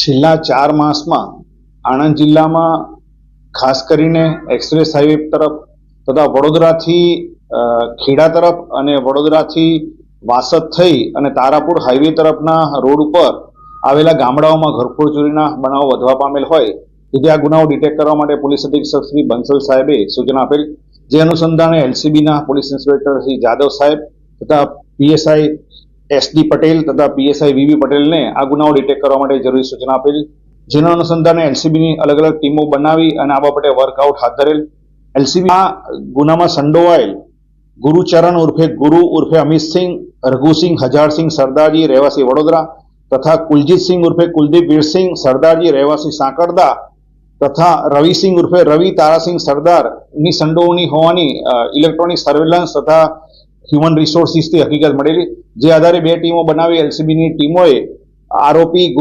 છેલ્લા ચાર માસમાં આણંદ જિલ્લામાં ખાસ કરીને એક્સપ્રેસ હાઈવે તરફ તથા વડોદરાથી ખેડા તરફ અને વડોદરાથી વાસદ થઈ અને તારાપુર હાઈવે તરફના રોડ ઉપર આવેલા ગામડાઓમાં ઘરફોડ ચોરીના બનાવો વધવા પામેલ હોય, તેથી આ ગુનાઓ ડિટેક્ટ કરવા માટે પોલીસ અધિક્ષક શ્રી બંસલ સાહેબે સૂચના આપેલ. જે અનુસંધાને એલસીબીના પોલીસ ઇન્સ્પેક્ટર શ્રી જાદવ સાહેબ તથા પીએસઆઈ એસડી પટેલ તથા પીએસઆઈ વીવી પટેલને આ ગુનાઓ ડિટેક્ટ કરવા માટે જરૂરી સૂચના આપેલ. જેના અનુસંધાને એલસીબીની અલગ અલગ ટીમો બનાવી અને આ બાબતે વર્કઆઉટ હાથ ધરેલ. એલસીબી આ ગુનામાં સંડોવાયેલ ગુરુચરણ ઉર્ફે ગુરુ ઉર્ફે અમિતસિંહ રઘુસિંહ હજારસિંહ સરદારજી, રહેવાસી વડોદરા તથા કુલજીતસિંહ ઉર્ફે કુલદીપ વીરસિંહ સરદારજી, રહેવાસી સાંકળદા તથા રવિસિંહ ઉર્ફે રવિ તારાસિંહ સરદારની સંડોવણી હોવાની ઇલેક્ટ્રોનિક સર્વેલન્સ તથા હ્યુમન રિસોર્સિસથી હકીકત મળેલી. જે આધારે બે ટીમો બનાવી એલસીબીની ટીમોએ આરોપી